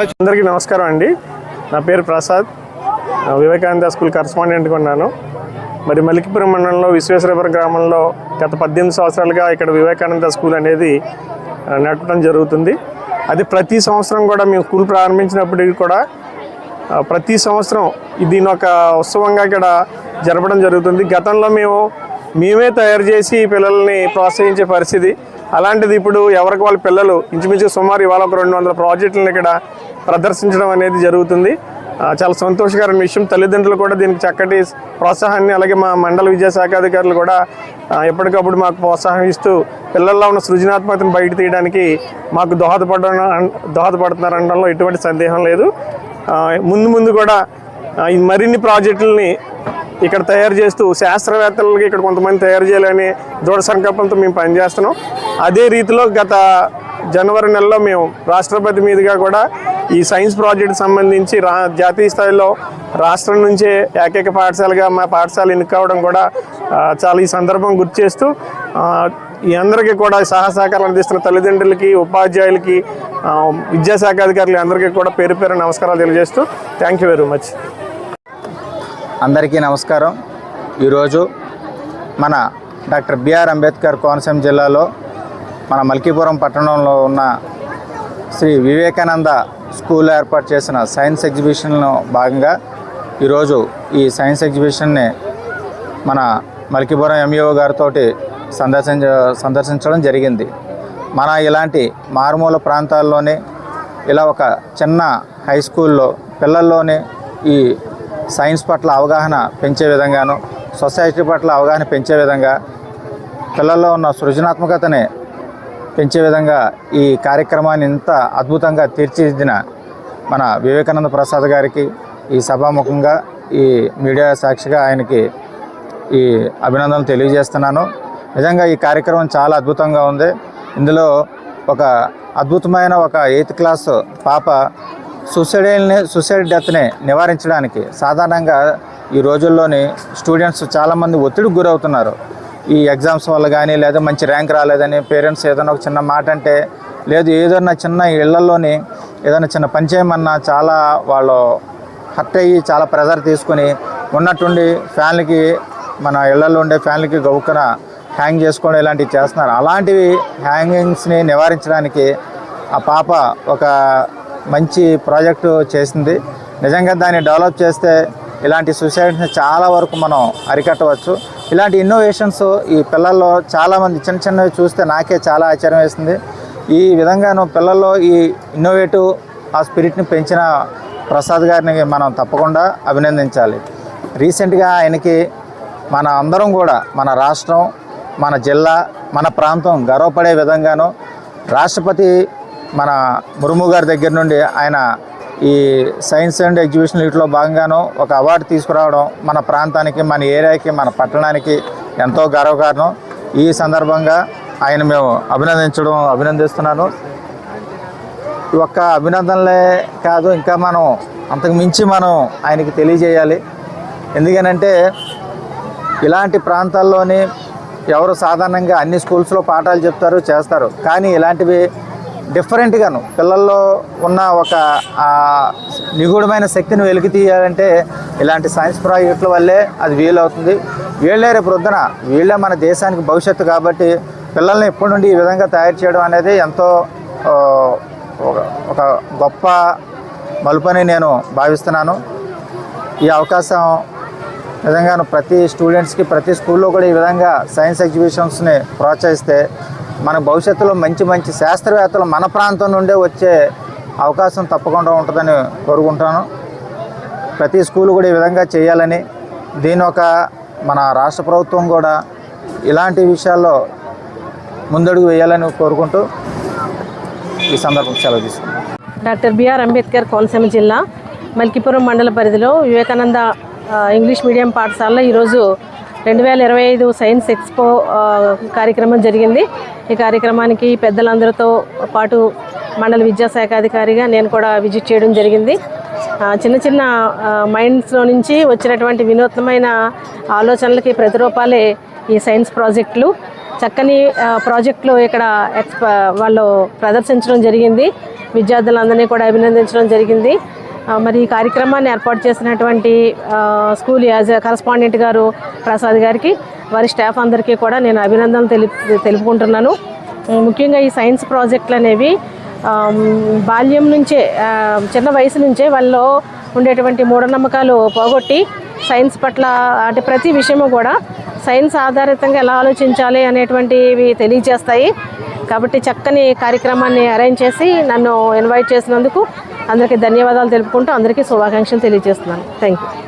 అందరికీ నమస్కారం అండి. నా పేరు ప్రసాద్. వివేకానంద స్కూల్ కరస్పాండెంట్గా ఉన్నాను. మరి మలికిపురం మండలంలో విశ్వేశ్వరపురం గ్రామంలో గత పద్దెనిమిది సంవత్సరాలుగా ఇక్కడ వివేకానంద స్కూల్ అనేది నడపడం జరుగుతుంది. అది ప్రతి సంవత్సరం కూడా మేము స్కూల్ ప్రారంభించినప్పటికీ కూడా ప్రతి సంవత్సరం దీని ఒక ఉత్సవంగా ఇక్కడ జరపడం జరుగుతుంది. గతంలో మేము మేమే తయారు చేసి పిల్లల్ని ప్రోత్సహించే పరిస్థితి అలాంటిది ఇప్పుడు ఎవరికి వాళ్ళ పిల్లలు ఇంచుమించు సుమారు ఇవాళ ఒక రెండు వందల ప్రాజెక్టులను ఇక్కడ ప్రదర్శించడం అనేది జరుగుతుంది. చాలా సంతోషకరమైన విషయం. తల్లిదండ్రులు కూడా దీనికి చక్కటి ప్రోత్సాహాన్ని అలాగే మా మండల విద్యాశాఖ అధికారులు కూడా ఎప్పటికప్పుడు మాకు ప్రోత్సాహం ఇస్తూ పిల్లల్లో ఉన్న సృజనాత్మకతను బయట తీయడానికి మాకు దోహదపడడం దోహదపడుతున్నారు అనడంలో ఎటువంటి సందేహం లేదు. ముందు ముందు కూడా మరిన్ని ప్రాజెక్టులని ఇక్కడ తయారు చేస్తూ శాస్త్రవేత్తలకి ఇక్కడ కొంతమంది తయారు చేయాలని దృఢ సంకల్పంతో మేము పనిచేస్తున్నాం. అదే రీతిలో గత జనవరి నెలలో మేము రాష్ట్రపతి మీదుగా కూడా ఈ సైన్స్ ప్రాజెక్ట్ సంబంధించి రా జాతీయ స్థాయిలో రాష్ట్రం నుంచే ఏకైక పాఠశాలగా మా పాఠశాల ఎన్నిక కావడం కూడా చాలా ఈ సందర్భం గుర్తు చేస్తూ ఈ అందరికీ కూడా సహాయ అందిస్తున్న తల్లిదండ్రులకి ఉపాధ్యాయులకి విద్యాశాఖ అధికారులు అందరికీ కూడా పేరు పేరు నమస్కారాలు తెలియజేస్తూ థ్యాంక్ యూ వెరీ మచ్ అందరికీ నమస్కారం. ఈరోజు మన డాక్టర్ బిఆర్ అంబేద్కర్ కోనసీమ జిల్లాలో మన మల్కీపురం పట్టణంలో ఉన్న శ్రీ వివేకానంద స్కూల్ ఏర్పాటు చేసిన సైన్స్ ఎగ్జిబిషన్లో భాగంగా ఈరోజు ఈ సైన్స్ ఎగ్జిబిషన్ని మన మల్కీపురం ఎంఈఓ గారితో సందర్శించ సందర్శించడం జరిగింది. మన ఇలాంటి మారుమూల ప్రాంతాల్లోనే ఇలా ఒక చిన్న హై స్కూల్లో పిల్లల్లోనే ఈ సైన్స్ పట్ల అవగాహన పెంచే విధంగాను సొసైటీ పట్ల అవగాహన పెంచే విధంగా పిల్లల్లో ఉన్న సృజనాత్మకతని పెంచే విధంగా ఈ కార్యక్రమాన్ని ఇంత అద్భుతంగా తీర్చిదిద్దిన మన వివేకానంద ప్రసాద్ గారికి ఈ సభాముఖంగా ఈ మీడియా సాక్షిగా ఆయనకి ఈ అభినందనలు తెలియజేస్తున్నాను. నిజంగా ఈ కార్యక్రమం చాలా అద్భుతంగా ఉంది. ఇందులో ఒక అద్భుతమైన ఒక ఎయిత్ క్లాస్ పాప సూసైడల్ని సూసైడ్ డెత్ని నివారించడానికి సాధారణంగా ఈ రోజుల్లోని స్టూడెంట్స్ చాలామంది ఒత్తిడికి గురవుతున్నారు. ఈ ఎగ్జామ్స్ వల్ల కానీ లేదా మంచి ర్యాంక్ రాలేదని పేరెంట్స్ ఏదైనా ఒక చిన్న మాట అంటే లేదు ఏదైనా చిన్న ఇళ్ళలోని ఏదైనా చిన్న పని చేయమన్నా చాలా వాళ్ళు హర్ట్ అయ్యి చాలా ప్రెజర్ తీసుకొని ఉన్నట్టుండి ఫ్యాన్లకి మన ఇళ్ళలో ఉండే ఫ్యాన్లకి గౌకన హ్యాంగ్ చేసుకోవడం ఇలాంటివి చేస్తున్నారు. అలాంటివి హ్యాంగింగ్స్ని నివారించడానికి ఆ పాప ఒక మంచి ప్రాజెక్టు చేసింది. నిజంగా దాన్ని డెవలప్ చేస్తే ఇలాంటి సూసైడ్స్ని చాలా వరకు మనం అరికట్టవచ్చు. ఇలాంటి ఇన్నోవేషన్స్ ఈ పిల్లల్లో చాలామంది చిన్న చిన్నవి చూస్తే నాకే చాలా ఆశ్చర్యం వేస్తుంది. ఈ విధంగాను పిల్లల్లో ఈ ఇన్నోవేటివ్ ఆ స్పిరిట్ని పెంచిన ప్రసాద్ గారిని మనం తప్పకుండా అభినందించాలి. రీసెంట్గా ఆయనకి మన అందరం కూడా మన రాష్ట్రం మన జిల్లా మన ప్రాంతం గర్వపడే విధంగాను రాష్ట్రపతి మన మురుము గారి దగ్గర నుండి ఆయన ఈ సైన్స్ అండ్ ఎగ్జిబిషన్ వీటిలో భాగంగాను ఒక అవార్డు తీసుకురావడం మన ప్రాంతానికి మన ఏరియాకి మన పట్టణానికి ఎంతో గర్వకారణం. ఈ సందర్భంగా ఆయన మేము అభినందించడం అభినందిస్తున్నాను. ఈ ఒక్క అభినందనలే కాదు ఇంకా మనం అంతకు మించి మనం ఆయనకి తెలియజేయాలి. ఎందుకనంటే ఇలాంటి ప్రాంతాల్లోని ఎవరు సాధారణంగా అన్ని స్కూల్స్లో పాఠాలు చెప్తారు చేస్తారు. కానీ ఇలాంటివి డిఫరెంట్గాను. పిల్లల్లో ఉన్న ఒక నిగూఢమైన శక్తిని వెలికి తీయాలంటే ఇలాంటి సైన్స్ ప్రాజెక్టుల వల్లే అది వీలవుతుంది. వీళ్ళే రేపు ప్రొద్దున వీళ్ళే మన దేశానికి భవిష్యత్తు కాబట్టి పిల్లల్ని ఇప్పటి నుండి ఈ విధంగా తయారు చేయడం అనేది ఎంతో ఒక- ఒక గొప్ప మలుపని నేను భావిస్తున్నాను. ఈ అవకాశం నిజంగాను ప్రతి స్టూడెంట్స్కి ప్రతి స్కూల్లో కూడా ఈ విధంగా సైన్స్ ఎగ్జిబిషన్స్ని ప్రోత్సహిస్తే మన భవిష్యత్తులో మంచి మంచి శాస్త్రవేత్తలు మన ప్రాంతం నుండే వచ్చే అవకాశం తప్పకుండా ఉంటుందని కోరుకుంటాను. ప్రతి స్కూల్ కూడా ఈ విధంగా చేయాలని దీని ఒక మన రాష్ట్ర ప్రభుత్వం కూడా ఇలాంటి విషయాల్లో ముందడుగు వేయాలని కోరుకుంటూ ఈ సందర్భం సెలవు తీసుకున్నాను డాక్టర్ బిఆర్ అంబేద్కర్ కోనసీమ జిల్లా మల్కీపురం మండల పరిధిలో వివేకానంద ఇంగ్లీష్ మీడియం పాఠశాలలో ఈరోజు రెండు వేల ఇరవై ఐదు సైన్స్ ఎక్స్పో కార్యక్రమం జరిగింది. ఈ కార్యక్రమానికి పెద్దలందరితో పాటు మండల విద్యాశాఖ అధికారిగా నేను కూడా విజిట్ చేయడం జరిగింది. చిన్న చిన్న మైండ్స్లో నుంచి వచ్చినటువంటి వినూత్నమైన ఆలోచనలకి ప్రతిరూపాలే ఈ సైన్స్ ప్రాజెక్టులు. చక్కని ప్రాజెక్టులు ఇక్కడ ఎక్స్ప వాళ్ళు ప్రదర్శించడం జరిగింది. విద్యార్థులందరినీ కూడా అభినందించడం జరిగింది. మరి ఈ కార్యక్రమాన్ని ఏర్పాటు చేసినటువంటి స్కూల్ యాజ్ కరస్పాండెంట్ గారు ప్రసాద్ గారికి వారి స్టాఫ్ అందరికీ కూడా నేను అభినందనలు తెలుపు తెలుపుకుంటున్నాను. ముఖ్యంగా ఈ సైన్స్ ప్రాజెక్టులు అనేవి బాల్యం నుంచే చిన్న వయసు నుంచే వాళ్ళలో ఉండేటువంటి మూఢనమ్మకాలు పోగొట్టి సైన్స్ పట్ల అంటే ప్రతి విషయము కూడా సైన్స్ ఆధారితంగా ఎలా ఆలోచించాలి అనేటువంటివి తెలియజేస్తాయి. కాబట్టి చక్కని కార్యక్రమాన్ని అరేంజ్ చేసి నన్ను ఇన్వైట్ చేసినందుకు అందరికీ ధన్యవాదాలు తెలుపుకుంటూ అందరికీ శుభాకాంక్షలు తెలియజేస్తున్నాను. Thank you